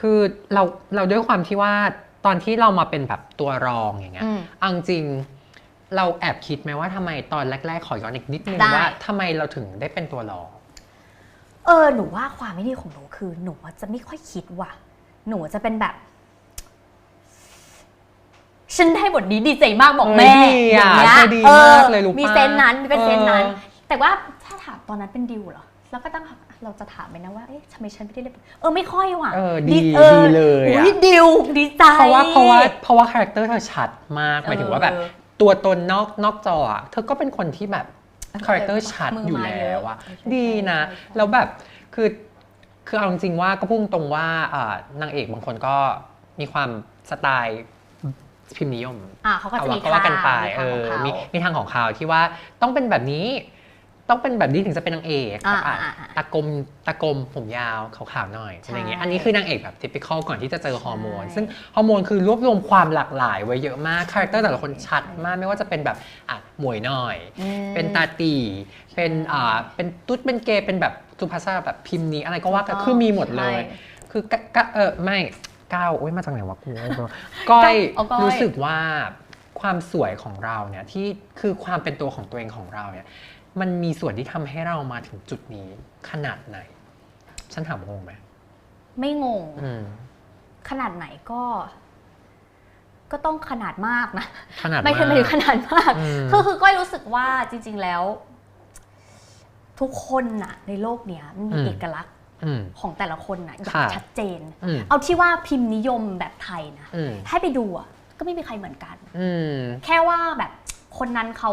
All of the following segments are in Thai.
คือเราเราด้วยความที่ว่าตอนที่เรามาเป็นแบบตัวรองอย่างเงี้ยอืม เอาจริงๆเราแอบคิดไหมว่าทำไมตอนแรก ๆ ขอย้อนอีกนิดนึงได้ ว่าทำไมเราถึงได้เป็นตัวรอง เออหนูว่าความไม่ดีของหนูคือ หนูอะจะไม่ค่อยคิดว่ะ หนูจะเป็นแบบ ฉันได้บทนี้ดีใจมากบอกแม่เออดีออะย่างเงี้ยเธอดีเออมากเลยรู้ปะมีเซนส์นั้นมีเป็นเซนส์นั้น เออ แต่ว่าถ้าถามตอนนั้นเป็นดิวเหรอ แล้วก็ตั้งคำ เราจะถามไปนะว่าเอ๊ะทำไมฉันไม่ได้เล่นเออไม่ค่อยว่ะเออดีออดีเลยอะ อุ๊ดิวดีใจ เพราะว่าเพราะว่าเพราะว่าคาแรคเตอร์เธอชัดมากหมายถึงว่าแบบ เออตัวตนนอกนอกจออะเธอก็เป็นคนที่แบบเออคาแรคเตอร์ชัดมืออยู่ไม้แล้วเยอะอะใช่ใช่ดีนะ ใช่ใช่ แล้วแบบคือคือเอาจริงๆว่าก็พุ่งตรงว่าอ่านางเอกบางคนก็มีความสไตล์พิมพ์นิยม อะเขาก็เอาจะว่ามีก็ว่ากันไปทางเอของอเขามีมีทางของเขาที่ว่าต้องเป็นแบบนี้ ต้องเป็นแบบนี้ถึงจะเป็นนางเอกอ่าแบบอะอ่าอ่าตากลมตากลมผมยาวขาวๆหน่อยใช่อะไรเงี้ยอันนี้คือนางเอกแบบทิปิคอลก่อนที่จะเจอฮอร์โมน ใช่ ซึ่งฮอร์โมนคือรวบรวมความหลากหลายไว้เยอะมากคาแรคเตอร์แต่ละคนชัดมากไม่ว่าจะเป็นแบบอะหมวยหน่อย อืม เป็นตาตี เป็นอ่าเป็นตุ๊ด เป็นเกย์ เป็นแบบสุภาษาแบบพิมพ์นี้อะไรก็ว่ากันถูกต้องคือมีหมดเลย ใช่คือกะกะเออไม่ก้าวโอ้ยมาจากไหนวะกูก้อยเอาก้อย รู้สึกว่าความสวยของเราเนี่ยที่คือความเป็นตัวของตัวเองของเราเนี่ย มันมีส่วนที่ทำให้เรามาถึงจุดนี้ขนาดไหน ฉันถามงงไหมไม่งง อืม ขนาดไหนก็ ก็ต้องขนาดมากนะ ขนาดไม่ใช่ไม่ถึงขนาดมาก อืม คือคือก้อยรู้สึกว่าจริง ๆแล้ว ทุกคนน่ะ ในโลกเนี้ยมันมีเอกลักษณ์อืม ของแต่ละคนน่ะอย่างค่ะ ชัดเจน อืมเอาที่ว่าพิมพ์นิยมแบบไทยนะอืมให้ไปดูอะก็ไม่มีใครเหมือนกัน อืม แค่ว่าแบบ คนนั้นเขา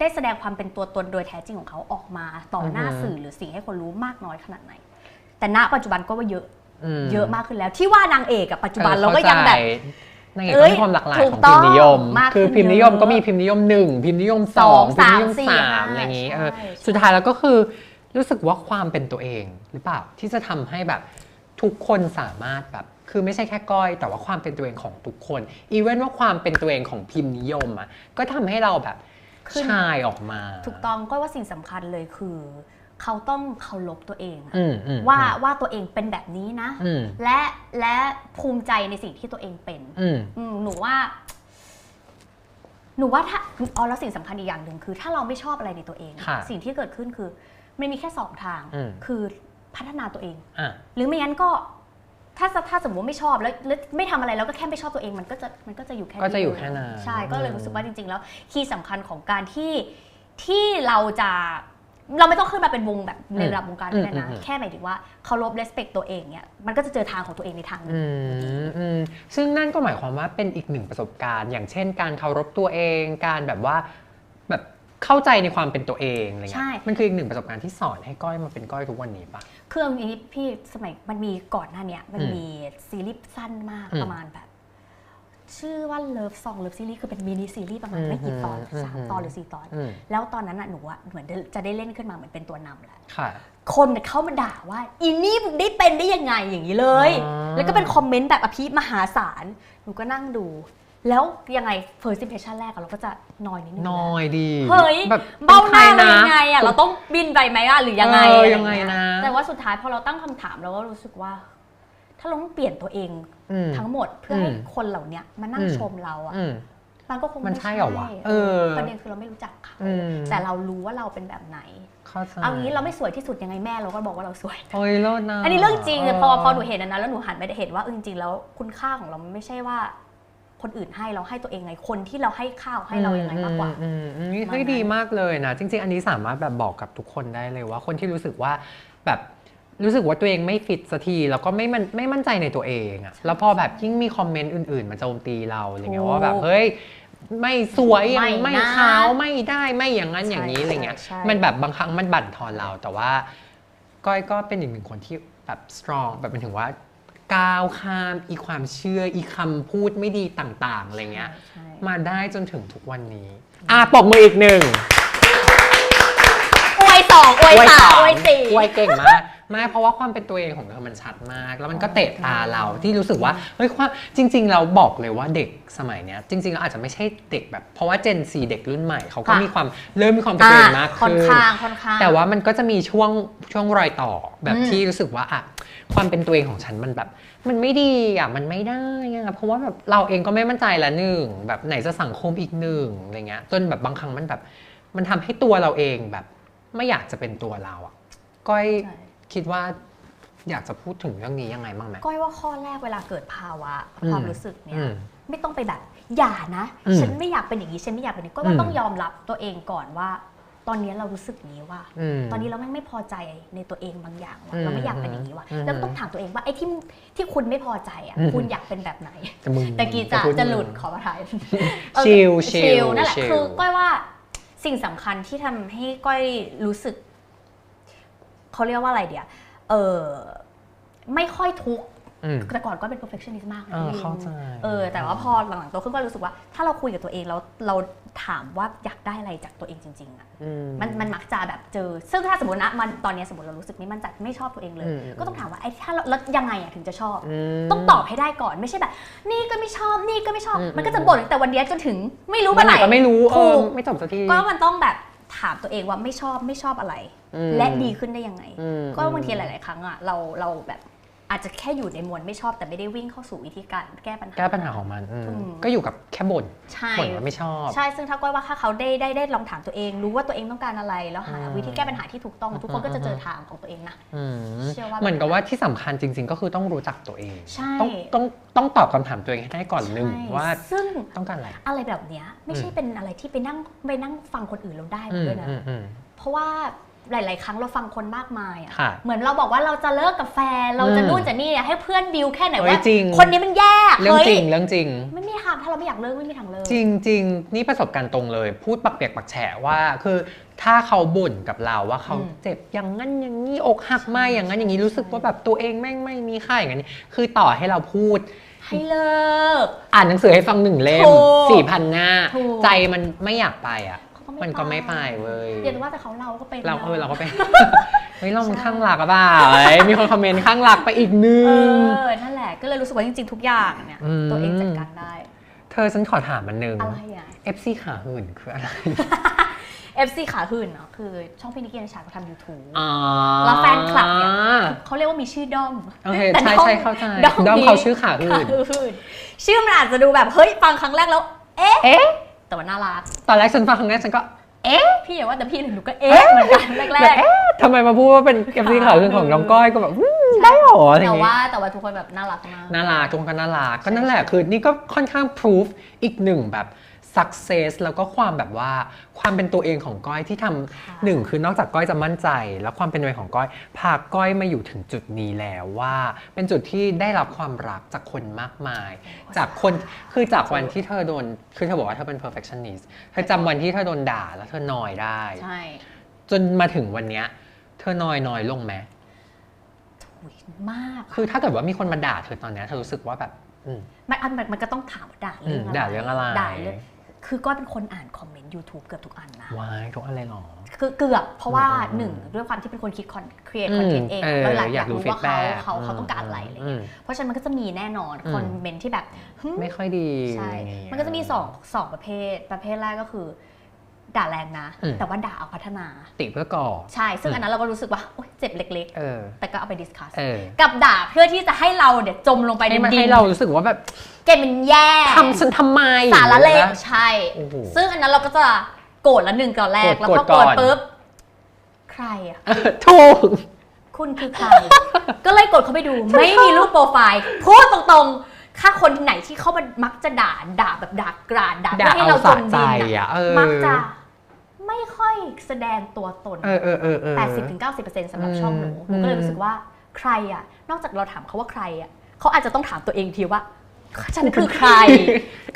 ได้แสดงความเป็นตัวตนโดยแท้จริงของเขาออกมาต่อหน้าอือฮึ สื่อหรือสิ่งให้คนรู้มากน้อยขนาดไหน แต่ณปัจจุบันก็ว่าเยอะ มเยอะมากขึ้นแล้ว ที่ว่านางเอกอะปัจจุบันเราก็ยังแบบนางเอกเอ้ก็ยมีความหลากหลายถูขกองต้พิองมพ์นิยม มากคือขึ้นพิมพ์นิยมเยอะก็มีพิมพ์นิยมหนึ่งพิมพ์นิยมสสอองงพิมพ์นิยมสามสี่สามห้าอะไรอย่างนี้เออใช่ใช่ สุดท้ายแล้วก็คือรู้สึกว่าความเป็นตัวเองหรือเปล่าที่จะทำให้แบบทุกคนสามารถแบบ คือไม่ใช่แค่ก้อย แต่ว่าความเป็นตัวเองของทุกคน อีเวนว่าความเป็นตัวเองของพิมพ์นิยมอะก็ทำให้เราแบบขึ้น ชายออกมาถูกต้องก็ว่าสิ่งสำคัญเลยคือ เขาต้องเคารพตัวเองอะอืมอืมว่าว่าตัวเองเป็นแบบนี้นะ อืมและและภูมิใจในสิ่งที่ตัวเองเป็นอืม อืมหนูว่า หนูว่าถ้าอ๋อแล้วสิ่งสำคัญอีกอย่างหนึ่งคือ ถ้าเราไม่ชอบอะไรในตัวเอง ค่ะสิ่งที่เกิดขึ้นคือมันมีแค่สองทาง อืม คือพัฒนาตัวเอง อะ หรือไม่งั้นก็ ถ้าถ้าสมมติว่าไม่ชอบแล้วแล้วไม่ทำอะไรแล้วก็แค่ไม่ชอบตัวเองมันก็จะมันก็จะอยู่แค่ก็จะอยู่เลแค่นั้น ใช่ก็เลยอืมรู้สึกว่าจริง ๆ แล้วคีย์สำคัญของการที่ที่เราจะเราไม่ต้องขึ้นมาเป็นวงแบบในระดับวงการก็ได้นะ แค่หมายถึงว่าเคารพ respect ตัวเองเนี่ยมันก็จะเจอทางของตัวเองในทางหนึง อืมอืมซึ่งนั่นก็หมายความว่าเป็นอีกหนึ่งประสบการณ์ อย่างเช่น การเคารพตัวเอง การแบบว่าแบบ เข้าใจในความเป็นตัวเองอะไรใช่เงี้ยมันคืออีกหนึ่งประสบการณ์ที่สอนให้ก้อยมาเป็นก้อยทุกวันนี้ปะคือเอาอย่างนี้พี่สมัยมันมีก่อนหน้าเนี้ยมันอืมมีซีรีส์สั้นมากอืมประมาณแบบ ชื่อว่า Love Song Love Series คือเป็นมินิซีรีส์ประมาณไม่กี่ตอนอืมสามอืมตอนหรือสี่ตอนอืมแล้วตอนนั้นน่ะหนูอะเหมือนจะได้เล่นขึ้นมาเหมือนเป็นตัวนำแหละค่ะคนเข้ามาด่าว่าอีนี่มึงได้เป็นได้ยังไงอย่างนี้เลยอ๋อแล้วก็เป็นคอมเมนต์แบบอภิมหาศาลหนูก็นั่งดู แล้วยังไง first impression แรกอะเราก็จะนอยนิดนึงน้อยดีเฮ้ยแบบเบ้าหน้าป็เราใครยังไงอะเราต้องบินไปไหมอะหรือยังไงเอออะรยังไงเนะแต่ว่าสุดท้ายพอเราตั้งคำถามเราก็รู้สึกว่า ถ้าเราต้องเปลี่ยนตัวเองอืม ทั้งหมดเพื่อให้อืมคนเหล่าเนี้ยมานั่งอืม ชมเราอะอืม มันก็คงมันไม่ใช่เหรอวะเออประเด็นคือเราไม่รู้จักเขาอืม แต่เรารู้ว่าเราเป็นแบบไหน เข้าใจเอางี้เราไม่สวยที่สุดยังไงแม่เราก็บอกว่าเราสวย โอ้ยโลดนะอันนี้เรื่องจริงพอพอหนูเห็นอันนั้นแล้วหนูหันไปเห็นว่าเออจริงๆแล้วคุณค่าของเรามันไม่ใช่ว่า คนอื่นให้เราให้ตัวเองไงคนที่เราให้ข้าวให้เรายังไงมากกว่าอืมอืมอืมนี่ประมาณเฮ้ยนั้นดีมากเลยนะ จริง ๆ อันนี้สามารถแบบบอกกับทุกคนได้เลยว่า คนที่รู้สึกว่าแบบรู้สึกว่าตัวเองไม่ฟิตสักทีแล้วก็ไม่มันไม่มั่นใจในตัวเองอะแล้วพอแบบยิ่งมีคอมเมนต์อื่นๆ มาโจมตีเราอะไรเงี้ยว่าแบบเฮ้ยไม่สวยอย่างไม่ไม่นะขาวไม่ได้ไม่อย่างนั้นอย่างนี้ใช่อะไรเงี้ยใช่มันแบบบางครั้งมันบั่นทอนเราแต่ว่าก้อยก็เป็นอีกหนึ่งคนที่แบบ strong แบบเป็นถึงว่า ก้าวข้ามอีความเชื่ออีคำพูดไม่ดีต่างๆอะไรเงี้ย ใช่ มาได้จนถึงทุกวันนี้ อะปรบมืออีกหนึ่งอวยสองอวยสามอวยสี่อวยเก่งมาก ไม่เพราะว่าความเป็นตัวเองของเธอมันชัดมาก แล้วมันก็เตะตาเราที่รู้สึกว่าเฮ้ยความจริง ๆ เราบอกเลยว่าเด็กสมัยเนี้ยจริงๆเราอาจจะไม่ใช่เด็กแบบเพราะว่าเจนซีเด็กรุ่นใหม่เขาก็ค่ะมีความเริ่มมีความเป็นตัวเองมากค่อนขึ้นข้างค่อนข้างแต่ว่ามันก็จะมีช่วงช่วงรอยต่อแบบอืมที่รู้สึกว่าอะความเป็นตัวเองของฉันมันแบบ มันไม่ดีอะมันไม่ได้อะเพราะว่าแบบเราเองก็ไม่มั่นใจละหนึ่งแบบไหนจะสังคมอีกหนึ่งอะไรเงี้ยจนแบบบางครั้งมันแบบ มันทำให้ตัวเราเองแบบ ไม่อยากจะเป็นตัวเราอะก้อยใช่ คิดว่าอยากจะพูดถึงเรื่องนี้ยังไงบ้างไหม ก้อยว่าข้อแรกเวลาเกิดภาวะความรู้สึกเนี่อืยมไม่ต้องไปแบบ อย่านะ อืมฉันไม่อยากเป็นอย่างนี้ ฉันไม่อยากเป็นอย่างนี้ก็อืว่ามต้องยอมรับตัวเองก่อนว่า ตอนนี้เรารู้สึกนี้ว่ามตอนนี้เราแม่งไม่พอใจในตัวเองบางอย่างว่ะอืมเราไม่อยากเป็นอย่างนี้ว่ะอืมแล้วก็ต้องถามตัวเองว่าไอ้ที่ที่คุณไม่พอใจอะอืม คุณอยากเป็นแบบไหนแต่มึงตะกี้จะพูจะหลุดขอประทานเออชิลชิชิลลนั่นแหละชิลคือก้อยว่าสิ่งสำคัญที่ทำให้ก้อยรู้สึก เขาเรียกว่าอะไรเดียวเออไม่ค่อยทุกข์อืมแต่ก่อนก็เป็น perfectionist มากนะเออพี่เข้าใจเออ แต่ว่าพอหลังๆโตขึ้นก็รู้สึกว่า ถ้าเราคุยกับตัวเองแล้วเราถามว่าอยากได้อะไรจากตัวเองจริง ๆอะอืมันมันมักจะแบบเจอ ซึ่งถ้าสมมตินะมันตอนนี้สมมติเรารู้สึกไม่มั่นใจไม่ชอบตัวเองเลยอืมก็ต้องถามว่าไอ้ถ้าเราแล้วยังไงอะถึงจะชอบมต้องตอบให้ได้ก่อนไม่ใช่แบบ นี่ก็ไม่ชอบนี่ก็ไม่ชอบอืมมันก็จะบ่นตั้งแต่วันเนี้ยจนถึงไม่รู้วัเมื่นอไหไหนร่ก็ไม่รู้เอถูอกไม่จบสักทีก็มันต้องแบบ ถามตัวเองว่าไม่ชอบไม่ชอบอะไรอืมและดีขึ้นได้ยังไงอืมก็บางทีหลาย ๆ ครั้งอะเราเราแบบ อาจจะแค่อยู่ในมวลไม่ชอบแต่ไม่ได้วิ่งเข้าสู่วิธีการแก้ปัญหาแก้ปัญหาของมันอืมอืมก็อยู่กับแค่บ่นใช่บ่นว่าไม่ชอบ ใช่ซึ่งถ้าก้อยว่าถ้าเขาได้ได้ได้ลองถามตัวเอง รู้ว่าตัวเองต้องการอะไรแล้วหาอืมวิธีแก้ปัญหาที่ถูกต้อง ทุกคนก็จะเจออืมทางของตัวเองนะอืมเชื่อว่าเหมือนกับว่าที่สำคัญจริง ๆ ก็คือต้องรู้จักตัวเองใช่ต้องต้องต้องตอบคำถามตัวเองให้ได้ก่อนหนึ่งใช่ว่าซึ่งต้องการอะไรอะไรแบบเนี้ยไม่ใช่อืมเป็นอะไรที่ไปนั่งไปนั่งฟังคนอื่นเราได้อืมด้วยนะอืมอืมเพราะว่า หลาย ๆ ครั้งเราฟังคนมากมายอะค่ะ เหมือนเราบอกว่าเราจะเลิกกับแฟน เราจะอืมนู่นจะนี่อะให้เพื่อนบิวแค่ไหนเฮ้ยว่าจริงคนนี้มันแย่เรื่องเฮ้ยจริงเรื่องจริง ไม่มีทางถ้าเราไม่อยากเลิกไม่มีทางเลิกจริงจริงนี่ประสบการณ์ตรงเลย พูดปักเปียกปักแฉะว่าคือถ้าเขาบ่นกับเราว่าเขาอืมเจ็บอย่างนั้นอย่างนี้อกหักไม่อย่างนั้นอย่างนี้รู้สึกว่าแบบตัวเองแม่งไม่มีค่าอย่างนั้นคือต่อให้เราพูดให้เลิก อ่านหนังสือให้ฟังหนึ่งเล่มถูกสี่พันหน้าถูกใจมันไม่อยากไปอะ เขามันก็ไม่ไปเว้ยเรียนว่าแต่เขาเราก็เป็นเราเออนะเราก็ไปเฮ้ยเรามันข้างหลักอะเปล่าเอ้ยมีคนคอมเมนต์ข้างหลักไปอีกนึเองอนั่นแหละก็เลยรู้สึกว่าจริงๆทุกอย่างเนี่ยอืมตัวเองจัดการได้ เธอฉันขอถามมันหนึ่งอะไรอะ FC ขาหื่นคืออะไร FC ขาหื่นเนาะคือช่องพี่นิกกี้ในฉากเขาทำ YouTube อ๋อแล้วแฟนคลับเนี่ยเขาเรียกว่ามีชื่อด้อมโอเคแต่ใช่ด้อมใช่เข้าใจด้อมด้อมนี้เขาชื่อขาหื่ขานหื่นชื่อมันอาจจะดูแบบเฮ้ยฟังครั้งแรกแล้ว เอ๊ะเอ๊ะ แต่ว่าน่ารัก ตอนแรกฉันฟังครั้งแรกฉันก็พี่อย่าว่าแต่พี่หนูก็เอ๊ะเหมือนกันแรแบบกเอ๊ะทำไมมาพูดว่าเป็น FC ขาหื่นของน้องก้อยก็แบบอืมได้เหรออะไรอแต่ย่างเงี้ว่ายแต่ว่าทุกคนแบบน่ารักมาก น่ารักทุกคนก็น่ารักก็ใช่นั่นแหละคือนี่ก็ค่อนข้าง proof อีกหนึ่งแบบ success แล้วก็ความแบบว่าความเป็นตัวเองของก้อยที่ทำหนึ่งคือนอกจากก้อยจะมั่นใจ แล้วความเป็นตัวเองของก้อยพาก้อยมาอยู่ถึงจุดนี้แล้วว่า เป็นจุดที่ได้รับความรักจากคนมากมาย จากคนคือจากวันที่เธอโดนคือเธอบอกว่าเธอเป็น perfectionist เธอจำวันที่เธอโดนด่าแล้วเธอนอยได้ใช่จนมาถึงวันเนี้ยเธอนอยน้อยลงไหมอุ๊ยมาก คือถ้าเกิดว่ามีคนมาด่าเธอตอนเนี้ยเธอรู้สึกว่าแบบอืมมันอันมันมันก็ต้องถามว่าด่าอืเรื่อมงอะไรด่าเรื่องอะไร ด่าเรื่องคือก็เป็นคนอ่านคอมเมนต์ YouTube เกือบทุกอันนะวายทุกอะไรหรอ คือเกือบเพราะว่าอืมอืมหนึ่งด้วยความที่เป็นคนคิดคอนครีเอทอืมคอนเทนต์เองเออเราอยากอยากกอายรู้รู้ว่าเขา feedback เขาเขาต้องการอะไรอะไรเงี้ยมเพราะฉะนั้นมันก็จะมีแน่นอนอืมคอมเมนต์ที่แบบหึไม่ค่อยดีใช่มันก็จะมีสองสองประเภทประเภทแรกก็คือ ด่าแรงนะ อืม แต่ว่าด่าเอาพัฒนา ติเพื่อก่อ ใช่ ซึ่งอันนั้นเราก็รู้สึกว่าโอ๊ยเจ็บเล็ก เออ ๆ แต่ก็เอาไปดิสคัสเออกับด่าเพื่อที่จะให้เราเนี่ยจมลงไปในให้มันดิให้นเรารู้สึกว่าแบบเกมมันแย่ทำฉันทำไมสารเลวนะใช่ โอ้โหซึ่งอันนั้นเราก็จะโกรธละหนึ่งก่อนแรก โกรธแล้วพอโกรธโกรธก่อน ปุ๊บ ใครอะเออถูก คุณคือใคร ก็เลยกดเข้าไปดู ไม่มีรูปโปรไฟล์พูดตรงๆถ้าคนไหนที่เข้ามามักจะด่าด่าแบบด่ากราดด่าด่าเพื่อให้เอาเราจสะมใจดินอะอะเออ มักจะไม่ค่ อยแสดงตัวตน เออเออเออเออ 80-90%สำหรับช่องหนูอืมหนูก็เลยรู้สึกว่าใครอะ นอกจากเราถามเขาว่าใครอะเขาอาจจะต้องถามตัวเองทีว่า ฉันคือใคร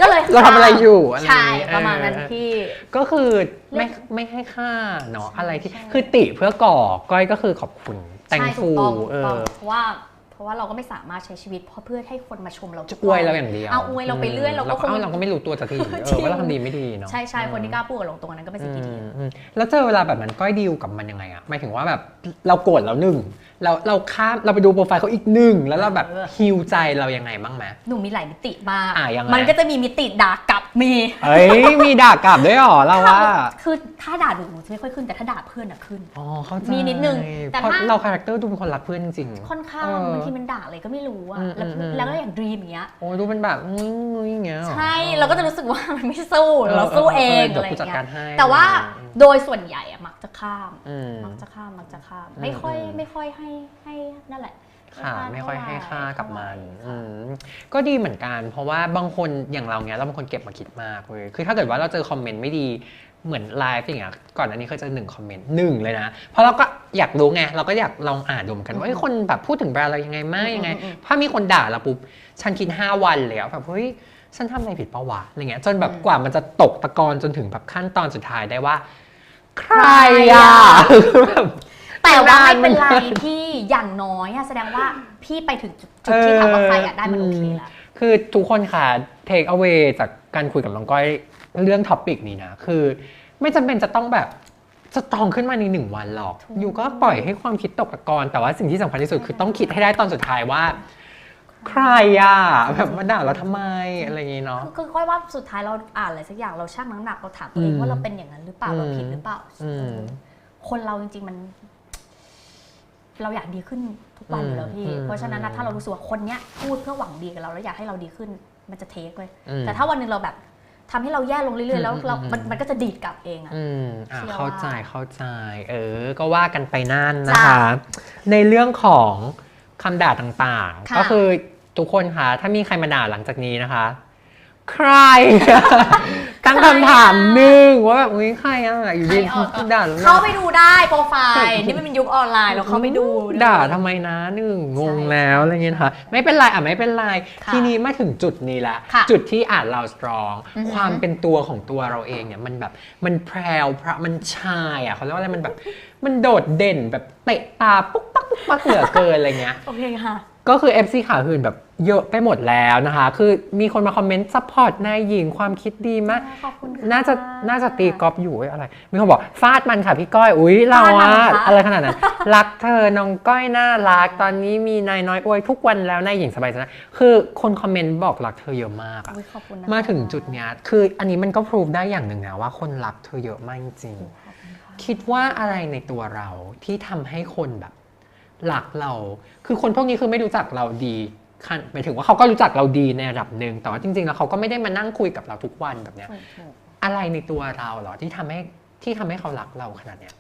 ก็เลยเราทำอะไรอยู่อะไรใช่อย่างเงี้ยประมาณนั้นเออพี่ ก็คือไม่เรื่องไม่ให้ค่าเนาะใช่อะไรที่ใช่คือติเพื่อก่อก้อยก็คือขอบคุณแต่งใช่ถูฟูกต้องเอถูกต้องอเพราะว่าเพ ราะว่าเราก็ไม่สามารถใช้ชีวิตเพราะเพื่อให้คนมาชมเราทุจะกอวยนเราอย่างเดียวเอาอวยเราไปเรื่อยเราก็คงเอ้าเราก็ไม่รู้ตัวสักทีเอจริองว่าเราทำดีไม่ดีเนาะใช่ใช่คนที่กล้าพูดกับลงตรงนั้นก็เป็นสิ่งที่ดีอืมอืมแล้วเจอเวลาแบบนั้นก้อยดีลกับมันยังไงอะหมายถึงว่าแบบเราโกรธแล้วหนึ่ง เราเราข้ามเราไปดูโปรไฟล์เขาอีกหนึ่งแล้วเราแบบเออฮิวใจเรายังไงบ้างไหมหนูมีหลายมิติมากอะยังไงมันก็จะมีมิติด่ากลับมีเอ้ยมีด่ากลับด้วยเหรอเราว่าคือถ้าด่าหนูหนูจะไม่ค่อยขึ้นแต่ถ้าด่าเพื่อนอะขึ้นอ๋อเข้าใจมีนิดนึงแต่เพราะถ้าเราคาแรคเตอร์ดูเป็นคนรักเพื่อนจริงๆค่อนข้างเออบางทีมันด่าอะไรก็ไม่รู้อะอืมแล้วอืมแล้วก็อย่างดรีมอย่างเงี้ยโอ้ยดูเป็นแบบงุ้ยงุ้ยอย่างเงี้ยหรอใช่เราก็จะรู้สึกว่ามันไม่สู้เออเราสู้เองเออเดี๋ยวอะไรกูจัดเงี้การยให้แต่ว่าอืมโดยส่วนใหญ่อะมักจะข้ามอืมมักจะข้ามมักจะข้ามอืมไม่ค่อยอืมไม่ค่อยให้ให้นั่นแหละค่ะให้ไม่ค่อยให้ค่ากับมันเท่าไหร่อืมก็ดีเหมือนกัน เพราะว่าบางคนอย่างเราเนี้ยเราบางคนเก็บมาคิดมากเลยคือถ้าเกิดว่าเราเจอคอมเมนต์ไม่ดีเหมือนไลฟ์อย่างเงี้ยก่อนอันนี้เคยเจอหนึ่งคอมเมนต์หนึ่งเลยนะ เพราะเราก็อยากรู้ไง เราก็อยากลองอ่านดูเหมือนกันว่าเอ้ยคนแบบพูดถึงแบรนด์เรายังไงมากยังไงอืมอืมอืมถ้ามีคนด่าเราปุ๊บ ฉันคิด 5 วันเลยอะแบบเฮ้ยฉันทำอะไรผิดปะวะอะไรเงี้ยจนแบบอืมกว่ามันจะตกตะกอนจนถึงแบบขั้นตอนสุดท้ายได้ว่า ใครอะแบบ แต่ว่าไม่เป็นไรนานพี่อย่างน้อยอะแสดงว่าพี่ไปถึงจุดจุดที่ถามว่าใครอยากได้มันโอเคแล้วคือทุกคนค่ะ take away จากการคุยกับน้องก้อยเรื่องท็อปิกนี้นะ คือ ไม่จำเป็นจะต้องแบบจะตองขึ้นมาในหนึ่งวันหรอก ถูก อยู่ก็ปล่อยให้ความคิดตกตะกอนแต่ว่าสิ่งที่สำคัญที่สุดคือต้องคิดให้ได้ตอนสุดท้ายว่า ใครอะแบบมาด่าเราทำไมอะไรอย่างงี้เนาะ คือคือค่อยว่าสุดท้ายเราอ่านอะไรสักอย่างเราชั่งน้ำหนักเราถามตัวเองอืม ว่าเราเป็นอย่างนั้นหรือเปล่าอืมเราผิดหรือเปล่า อืม คนเราจริงๆมัน เราอยากดีขึ้นทุกวันอยู่แล้วพี่ อืมเพราะฉะนั้นนะอืมถ้าเรารู้สึกว่าคนเนี้ยพูดเพื่อหวังดีกับเราแล้วอยากให้เราดีขึ้นมันจะเทคเลยอืมแต่ถ้าวันหนึ่งเราแบบทำให้เราแย่ลงเรื่อยๆแล้วเราอืม มันมันก็จะดีดกลับเองอะ อืมอะเชื่อว่าเข้าใจเข้าใจ เออ ก็ว่ากันไปนั่นนะจ้ะคะในเรื่องของคำด่าต่างๆ ค่ะ ก็คือทุกคนคะถ้ามีใครมาด่าหลังจากนี้นะคะ ใคร ตั้งคำถามหนึ่งว่าแบบอุ้ยใครอะอยู่ดีใครออกด่าแล้วเข้าไปดูได้โปรไฟล์นี่มันเป็นยุคออนไลน์เราเข้าไปดู ด่าทำไมนะหนึ่งงงใช่แล้วอะไรเงี้ยค่ะไม่เป็นไรอะไม่เป็นไรค่ะทีนี้มาถึงจุดนี้ละค่ะจุดที่อ่านเราสตรองอือหือความเป็นตัวของตัวเราเองเนี่ยมันแบบมันแพรวพระมันชายอะเขาเรียกว่าอะไรมันแบบมันโดดเด่นแบบเตะตาปุ๊กปักปุ๊กปักเหลือเกินอะไรเงี้ยโอเคค่ะ ก็คือ FC ขาหื่นแบบเยอะไปหมดแล้วนะคะ คือมีคนมาคอมเมนต์ซัพพอร์ตนายหญิงความคิดดีมากขอบคุณค่ะน่าจะน่าจะตีกอล์ฟอยู่เว้ยอะไร มีคนบอกฟาดมันค่ะพี่ก้อย อุ้ยเราฟาดมันอะค่ะ อะไรขนาดนั้น รักเธอ น้องก้อยน่ารัก ตอนนี้มีนายน้อยอวยทุกวันแล้วนายหญิงสบายใจนะคือคนคอมเมนต์บอกรักเธอเยอะมากอะอุ๊ยขอบคุณนะคะมาถึงจุดเนี้ยคืออันนี้มันก็พรูฟได้อย่างหนึ่งนะว่าคนรักเธอเยอะมากจริง ขอบคุณค่ะ คิดว่าอะไรในตัวเราที่ทำให้คนแบบ รักเรา คือคนพวกนี้คือไม่รู้จักเราดีขั้นหมายถึงว่าเขาก็รู้จักเราดีในระดับหนึ่งแต่ว่าจริงๆแล้วเขาก็ไม่ได้มานั่งคุยกับเราทุกวันแบบเนี้ยถูกถูกอะไรในตัวเราเหรอที่ทำให้ที่ทำให้เขารักเราขนาดเนี้ย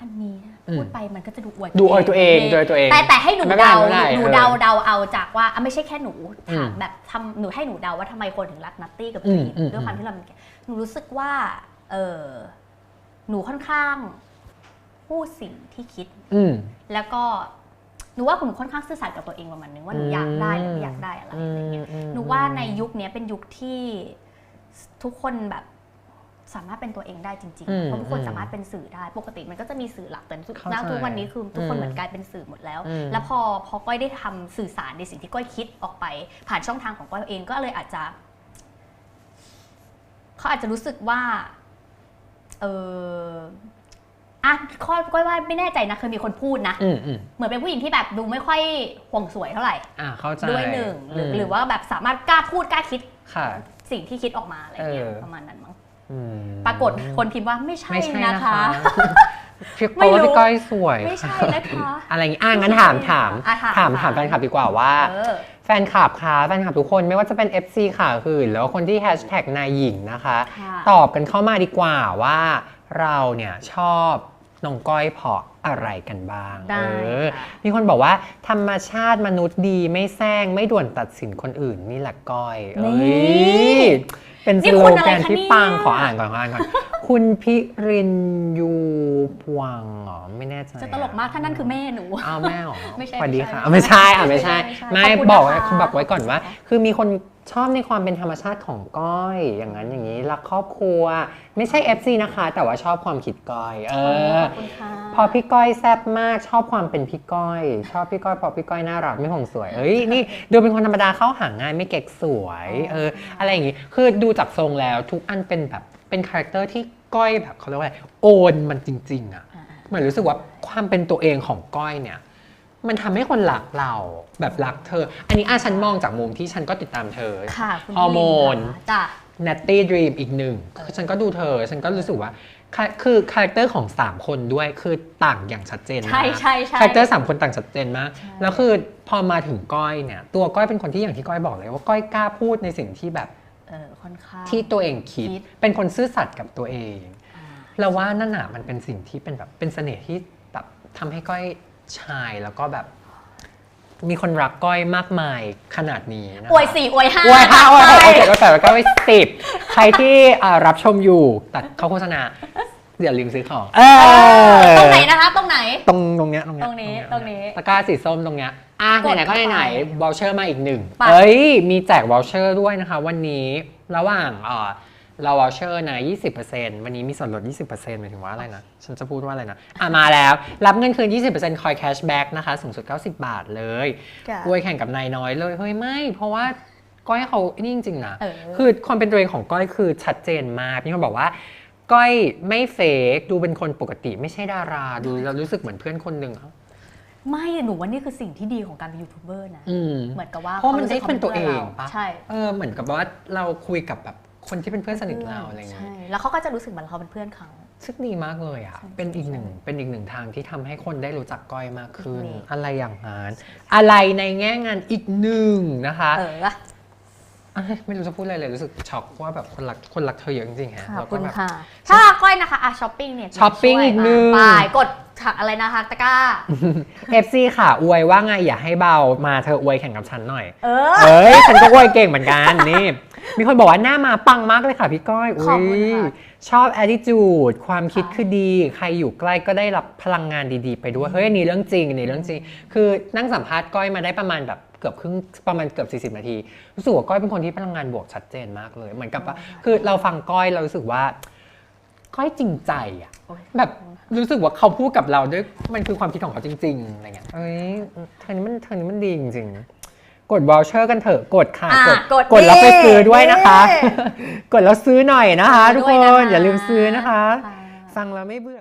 อันนี้นะอืมพูดไปมันก็จะดูอวดดูอวยตัวเองดูอวยตัวเอง แต่แต่ให้หนูไม่เป็นไรเดาไม่เป็นไรหนูเออเดาเดาเอาจากว่าอะไม่ใช่แค่หนูอืมถามแบบทำหนูให้หนูเดาว่าทำไมคนถึงรักนัตตี้กับอืจีมนอืมด้วยความที่เราเป็นแกหนูรู้สึกว่าเออหนูค่อนข้าง พูดสิ่งที่คิด อืม แล้วก็หนูว่าหนูค่อนข้างซื่อสัตย์กับตัวเองประมาณนึงว่าหนูอยากได้หรือไม่อยากได้อะไรอะไรเงี้ยหนูว่าในยุคนี้เป็นยุคที่ทุกคนแบบสามารถเป็นตัวเองได้จริงอืๆมเพราะทุกคนอืมสามารถเป็นสื่อได้ปกติมันก็จะมีสื่อหลักแต่ทุกเข้าใจณทุกวันนี้คือทุกคนอืมเหมือนกลายเป็นสื่อหมดแล้ว อืม แล้วพอพอก้อยได้ทำสื่อสารในสิ่งที่ก้อยคิดออกไป ผ่านช่องทางของก้อยเองก็เลยอาจจะ เขาอาจจะรู้สึกว่า เออ อะก้อยก้อยว่าไม่แน่ใจนะเคยมีคนพูดนะ อืมอืมเหมือนเป็นผู้หญิงที่แบบดูไม่ค่อยห่วงสวยเท่าไหร่ อ่าเข้าใจด้วยหนึ่งหรือมหรือว่าแบบสามารถกล้าพูดกล้าคิดค่ะ สิ่งที่คิดออกมาอะไรเงี้ยเออ ประมาณนั้นมั้งอืมปรากฏคนพิมพ์ว่าไม่ใช่ไม่ใช่นะนะคะ คะพี่ไม่โก้รู้ พี่ก้อยสวย ไม่ใช่นะคะ อะไรอย่างงี้อะงั้นถามถามอะถามถามถาถามมแฟนคลับดีกว่าว่า เออ แฟนคลับค่ะแฟนคลับทุกคนไม่ว่าจะเป็น FC ค่ะหื่นหรือว่าคนที่แฮชแท็กนายหญิงนะคะ ค่ะ ตอบกันเข้ามาดีกว่าว่าเราเนี่ยชอบ น้องก้อยเพราะอะไรกันบ้าง ได้เออ ค่ะ มีคนบอกว่า ธรรมชาติมนุษย์ดีไม่แซงไม่ด่วนตัดสินคนอื่นนี่แหละก้อย เอ้ยเป็นนี่สโลคุณอะไรแกนคะที่เนี่ย ปังขออ่านก่อนขออ่านก่อน คุณพิรินยูพวงเหรอไม่แน่ใจจะตลกมากถ้านั่นคือแม่หนู อ้าวแม่เหรอไม่ใช่สวัสดีค่ะไม่ใช่ไม่ใช่อะไม่ใช่ ไม่ใช่ไม่ขอบคุณบอกไว้นะคะบอกไว้ก่อนว่า คือมีคนชอบในความเป็นธรรมชาติของก้อย อย่างนั้นอย่างนี้รักครอบครัว ไม่ใช่ FC นะคะ แต่ว่าชอบความคิดก้อย เออขอบคุณค่ะพอพี่ก้อยแซ่บมากชอบความเป็นพี่ก้อย ชอบพี่ก้อยเพอพี่ก้อยน่ารักไม่ห่วงสวยเอ้ยนี่ดูเป็นคนธรรมดาเข้าหาง่ายไม่เก๊กสวยเอออะไรอย่างงี้คือดูจากทรงแล้วทุกอันเป็นแบบ เป็นคาแรคเตอร์ที่ก้อยแบบเขาเรียกว่าอะไรโอนมันจริง ๆอะอ่าเหมือนรู้สึกว่าความเป็นตัวเองของก้อยเนี่ย มันทำให้คนรักเราแบบรักเธอ อันนี้อาฉันมองจากมุมที่ฉันก็ติดตามเธอค่ะคุณฮอร์โมนพี่ลิค่ะจ้ะ n a t t y Dream อีกหนึ่งคือฉันก็ดูเธอ ฉันก็รู้สึกว่าค่ะคือคาแรคเตอร์ของ 3 คนด้วยคือต่างอย่างชัดเจนมากใช่ใช่ใช่คาแรคเตอร์สามคนต่างชัดเจนมากใช่แล้วคือพอมาถึงก้อยเนี่ย ตัวก้อยเป็นคนที่อย่างที่ก้อยบอกเลยว่าก้อยกล้าพูดในสิ่งที่แบบ เออค่อนข้าง ที่ตัวเองคิด คิด เป็นคนซื่อสัตย์กับตัวเอง อ่าเราว่านั่นน่ะมันเป็นสิ่งที่เป็นแบบเป็นเสน่ห์ที่แบบทำให้ก้อยชายแล้วก็แบบ มีคนรักก้อยมากมายขนาดนี้นะคะอวยสี่อวยห้าอวยห้าอวยหกอวยเจ็ดอใช่วยแปดอวยเก้าอวยสิบใครที่อ่ารับชมอยู่ตัดเข้าโฆษณาอย่าลืมซื้อของเออตรงไหนนะคะ ตรงไหน ตรงตรงเนี้ยตรงเนี้ยตรงนี้เยตรงนี้ ตะกร้าสีส้มตรงเนี้ย อะกดไหนๆก็เข้าไปไหนๆวอลเชอร์มาอีกหนึ่งไป เอ้ย มีแจกวอลเชอร์ด้วยนะคะ วันนี้ระหว่างเอ่อเราวอลเชอร์นะ 20%วันนี้มีส่วนลด 20%หมายถึงว่าอะไรนะ ฉันจะพูดว่าอะไรนะอะมาแล้ว รับเงินคืน 20%คอยแคชแบ็กนะคะ สูงสุด 90 บาทเลยจ้ะอวยแข่งกับนายน้อยเลย เฮ้ย ไม่ เพราะว่าก้อยเขานี่จริง ๆ นะ เออ คือความเป็นตัวเองของก้อยคือชัดเจนมากมีคนบอกว่า ก้อยไม่เฟกดูเป็นคนปกติไม่ใช่ดารา ดูแล้วรู้สึกเหมือนเพื่อนคนหนึ่งอะ ไม่หนูว่านี่คือสิ่งที่ดีของการเป็นยูทูบเบอร์นะอืมเหมือนกับว่าเพราะมันได้ขาเป็นตัวเองปะใช่เออเหมือนกับว่าเราคุยกับแบบคนที่เป็นเพื่อนสนิทเราอะไรเงี้ยใช่แล้วเขาก็จะรู้สึกเหมือนเขาเป็นเพื่อนเขาซึ่งดีมากเลยอะใช่เป็นอีกหนึ่งใช่เป็นอีกหนึ่งทางที่ทำให้คนได้รู้จักก้อยมากขึ้นนี่อะไรอย่างนั้น อะไรในแง่งานอีกหนึ่งนะคะ เอออะไม่รู้จะพูดอะไรเลยรู้สึกช็อกว่าแบบคนรักคนรักเธอเยอะจริงๆฮะขอแล้วบก็คุณแบบค่ะ ถ้าก้อยนะคะอะช้อปปิ้งเนี่ยช้อปปิ้งช่วยอีกหนึ่งไปกด ถักอะไรนะคะตะกร้า เอฟซีค่ะ อวยว่าไงอย่าให้เบามาเธออวยแข่งกับฉันหน่อย เออ เอ้ย ฉันก็อวยเก่งเหมือนกันนี่ มีคนบอกว่าหน้ามาปังมากเลยค่ะพี่ก้อยขอบคุณยค่ะชอบ attitude ความคิดค่ะคือดี ใครอยู่ใกล้ก็ได้รับพลังงานดีๆ ไปด้วย เฮ้ยอันนี้เรื่องจริงอันนี้เรื่องจริง คือนั่งสัมภาษณ์ก้อยมาได้ประมาณแบบเกือบครึ่งประมาณเกือบ 40 นาที รู้สึกว่าก้อยเป็นคนที่พลังงานบวกชัดเจนมากเลย เหมือนกับว่าคือเราฟังก้อยเรารู้สึกว่า ก้อยจริงใจอะโอ๊ยแบบรู้สึกว่าเขาพูดกับเราด้วยมันคือความคิดของเขาจริงๆอะไรเงี้ยเอ้ยเธอนี่มันเธอนี่มันดีจริงๆ กดวอลเชอร์กันเถอะกดค่ะอะกดกดกดแล้วไปดิซื้อด้วยนะคะนี่กดแล้วซื้อหน่อยนะคะ ทุกด้ควยะนอย่าลืมซื้อนะคะค่ะฟังแล้วไม่เบื่อ